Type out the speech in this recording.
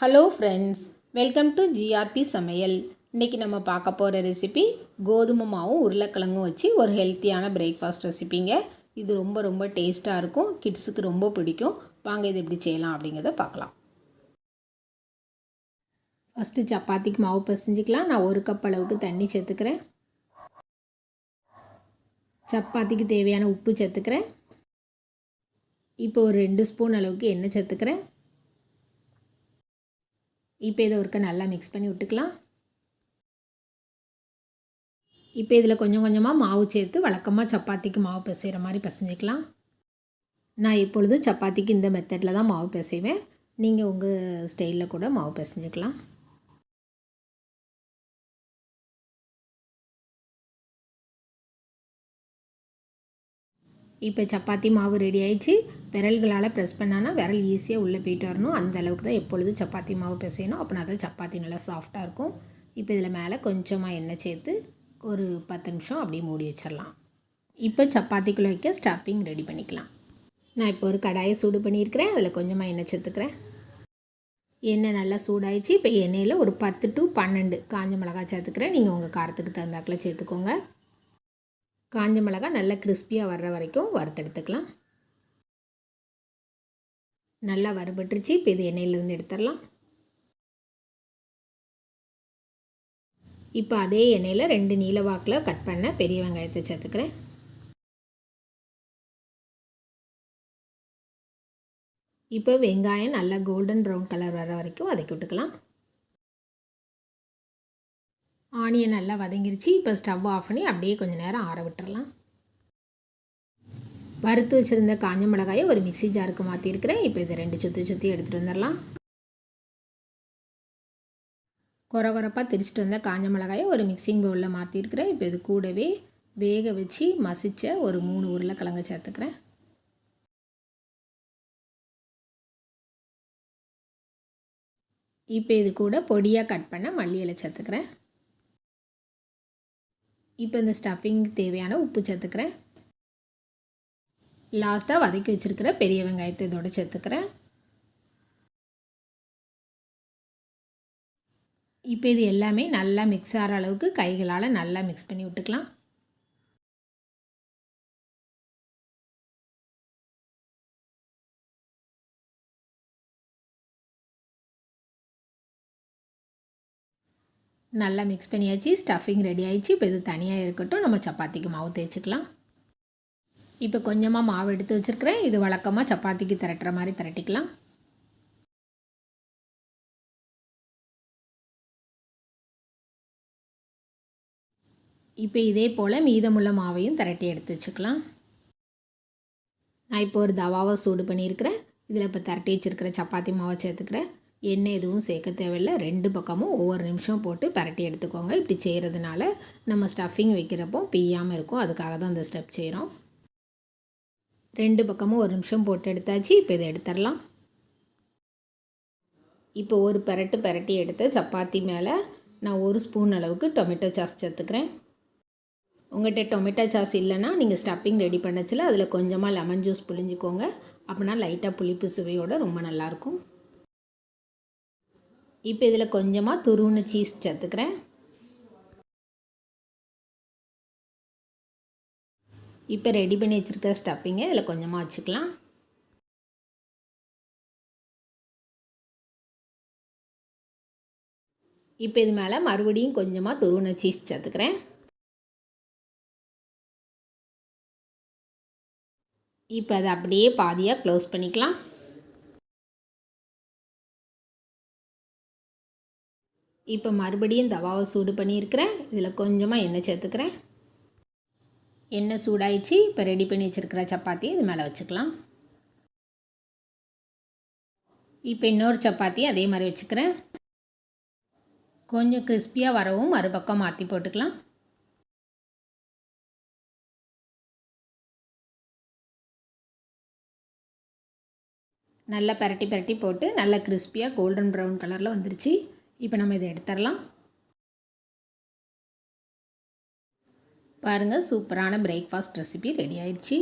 Hello friends welcome to GRP சமையல் இன்றைக்கி நம்ம பார்க்க போகிற ரெசிபி கோதுமை மாவும் உருளைக்கிழங்கும் வச்சு ஒரு ஹெல்த்தியான பிரேக்ஃபாஸ்ட் ரெசிபிங்க இது ரொம்ப ரொம்ப டேஸ்ட்டாக இருக்கும். கிட்ஸுக்கு ரொம்ப பிடிக்கும். வாங்க இது எப்படி செய்யலாம் அப்படிங்கிறத பார்க்கலாம். ஃபஸ்ட்டு சப்பாத்திக்கு மாவு பசைஞ்சிக்கலாம். நான் ஒரு கப் அளவுக்கு தண்ணி சேர்த்துக்கிறேன். சப்பாத்திக்கு தேவையான உப்பு சேர்த்துக்கிறேன். இப்போ ஒரு ரெண்டு ஸ்பூன் அளவுக்கு எண்ணெய் சேர்த்துக்கிறேன். இப்போ இதை ஒருக்க நல்லா மிக்ஸ் பண்ணி விட்டுக்கலாம். இப்போ இதில் கொஞ்சம் கொஞ்சமாக மாவு சேர்த்து வழக்கமாக சப்பாத்திக்கு மாவு பிசைகிற மாதிரி பிசைஞ்சிக்கலாம். நான் எப்பொழுதும் சப்பாத்திக்கு இந்த மெத்தடில் தான் மாவு பிசைவேன். நீங்கள் உங்கள் ஸ்டைலில் கூட மாவு பிசைஞ்சிக்கலாம். இப்போ சப்பாத்தி மாவு ரெடி ஆயிடுச்சு. விரல்களால் ப்ரெஸ் பண்ணானா விரல் ஈஸியாக உள்ளே போயிட்டு வரணும். அந்த அளவுக்கு தான் எப்பொழுது சப்பாத்தி மாவு பிசையணும். அப்போனா தான் சப்பாத்தி நல்லா சாஃப்டாக இருக்கும். இப்போ இதில் மேலே கொஞ்சமாக எண்ணெய் சேர்த்து ஒரு பத்து நிமிஷம் அப்படியே மூடி வச்சிடலாம். இப்போ சப்பாத்திக்குள்ளே வைக்க ஸ்டப்பிங் ரெடி பண்ணிக்கலாம். நான் இப்போ ஒரு கடாயை சூடு பண்ணியிருக்கிறேன். அதில் கொஞ்சமாக எண்ணெய் சேர்த்துக்கிறேன். எண்ணெய் நல்லா சூடாயிடுச்சு. இப்போ எண்ணெயில் ஒரு பத்து டு பன்னெண்டு காஞ்ச மிளகாய் சேர்த்துக்கிறேன். நீங்கள் உங்கள் காரத்துக்கு தகுந்தாக்கில் சேர்த்துக்கோங்க. காஞ்ச மிளகாய் நல்லா கிறிஸ்பியாக வர்ற வரைக்கும் வறுத்தெடுத்துக்கலாம். நல்லா வறுபட்டுருச்சு இப்போ இது எண்ணெயிலேருந்து எடுத்துடலாம். இப்போ அதே எண்ணெயில் ரெண்டு நீல வாக்கில் கட் பண்ண பெரிய வெங்காயத்தை சேர்த்துக்கிறேன். இப்போ வெங்காயம் நல்லா கோல்டன் ப்ரௌன் கலர் வர வரைக்கும் வதக்கி விட்டுக்கலாம். ஆனியன் நல்லா வதங்கிருச்சு. இப்போ ஸ்டவ் ஆஃப் பண்ணி அப்படியே கொஞ்சம் நேரம் ஆற விட்டுறலாம். வறுத்து வச்சுருந்த காஞ்ச மிளகாயை ஒரு மிக்சி ஜாருக்கு மாற்றிருக்கிறேன் இப்போ இதை ரெண்டு சுற்றி சுற்றி எடுத்துகிட்டு வந்துடலாம். குறை குறைப்பாக திரிச்சிட்டு வந்த காஞ்ச மிளகாயை ஒரு மிக்சிங் பவுலில் மாற்றிருக்கிறேன் இப்போ இது கூடவே வேக வச்சு மசித்த ஒரு மூணு உருளைக்கிழங்கு சேர்த்துக்கிறேன். இப்போ இது கூட பொடியாக கட் பண்ண மல்லி இலை சேர்த்துக்கிறேன். இப்போ இந்த ஸ்டஃபிங் தேவையான உப்பு சேர்த்துக்கிறேன். லாஸ்ட்டாக வதக்கி வச்சுருக்கிற பெரிய வெங்காயத்தை இதோடு சேர்த்துக்கிறேன். இப்போ இது எல்லாமே நல்லா மிக்ஸ் ஆகிற அளவுக்கு கைகளால் நல்லா மிக்ஸ் பண்ணி விட்டுக்கலாம். நல்லா மிக்ஸ் பண்ணியாச்சு ஸ்டஃபிங் ரெடி ஆகிடுச்சு இப்போ இது தனியாக இருக்கட்டும் நம்ம சப்பாத்திக்கு மாவு தேய்ச்சிக்கலாம். இப்போ கொஞ்சமாக மாவு எடுத்து வச்சுருக்கிறேன். இது வழக்கமாக சப்பாத்திக்கு திரட்டுற மாதிரி திரட்டிக்கலாம். இப்போ இதே போல் மீதமுள்ள மாவையும் திரட்டி எடுத்து வச்சுக்கலாம். நான் இப்போ ஒரு தவாவை சூடு பண்ணியிருக்கிறேன். இதில் இப்போ திரட்டி வச்சுருக்கிற சப்பாத்தி மாவை சேர்த்துக்கிறேன். எண்ணெய் எதுவும் சேர்க்க தேவையில்லை. ரெண்டு பக்கமும் ஒவ்வொரு நிமிஷம் போட்டு பரட்டி எடுத்துக்கோங்க. இப்படி செய்கிறதுனால நம்ம ஸ்டஃபிங் வைக்கிறப்போ பிய்யாமல் இருக்கும். அதுக்காக தான் இந்த ஸ்டெப் செய்கிறோம் ரெண்டு பக்கமும் ஒரு நிமிஷம் போட்டு எடுத்தாச்சு. இப்போ இதை எடுத்துடலாம். இப்போ ஒரு பரட்டு பரட்டி எடுத்து சப்பாத்தி மேலே நான் ஒரு ஸ்பூன் அளவுக்கு டொமேட்டோ சாஸ் சேர்த்துக்கிறேன். உங்கள்கிட்ட டொமேட்டோ சாஸ் இல்லைன்னா நீங்கள் ஸ்டப்பிங் ரெடி பண்ணச்சில் அதில் கொஞ்சமாக லெமன் ஜூஸ் புளிஞ்சிக்கோங்க அப்படின்னா லைட்டாக புளிப்பு சுவையோடு ரொம்ப நல்லாயிருக்கும் இப்போ இதில் கொஞ்சமாக துருவுன சீஸ் சேர்த்துக்கிறேன். இப்போ ரெடி பண்ணி வச்சுருக்க ஸ்டப்பிங்கை இதில் கொஞ்சமாக வச்சுக்கலாம். இப்போ இது மேலே மறுபடியும் கொஞ்சமாக துருவுன சீஸ் சேர்த்துக்கிறேன். இப்போ அதை அப்படியே பாதியாக க்ளோஸ் பண்ணிக்கலாம். இப்போ மறுபடியும் தவாவை சூடு பண்ணியிருக்கிறேன். இதில் கொஞ்சமாக எண்ணெய் சேர்த்துக்கிறேன். எண்ணெய் சூடாயிடுச்சு. இப்போ ரெடி பண்ணி வச்சுருக்கிற சப்பாத்தி இது மேலே வச்சுக்கலாம். இப்போ இன்னொரு சப்பாத்தி அதே மாதிரி வச்சுக்கிறேன். கொஞ்சம் கிறிஸ்பியாக வரவும் மறுபக்கம் மாற்றி போட்டுக்கலாம். நல்லா பரட்டி பரட்டி போட்டு நல்லா கிறிஸ்பியாக கோல்டன் ப்ரௌன் கலரில் வந்துருச்சு. இப்போ நம்ம இதை எடுத்துடலாம். பாருங்கள் சூப்பரான பிரேக்ஃபாஸ்ட் ரெசிபி ரெடி ஆயிடுச்சு.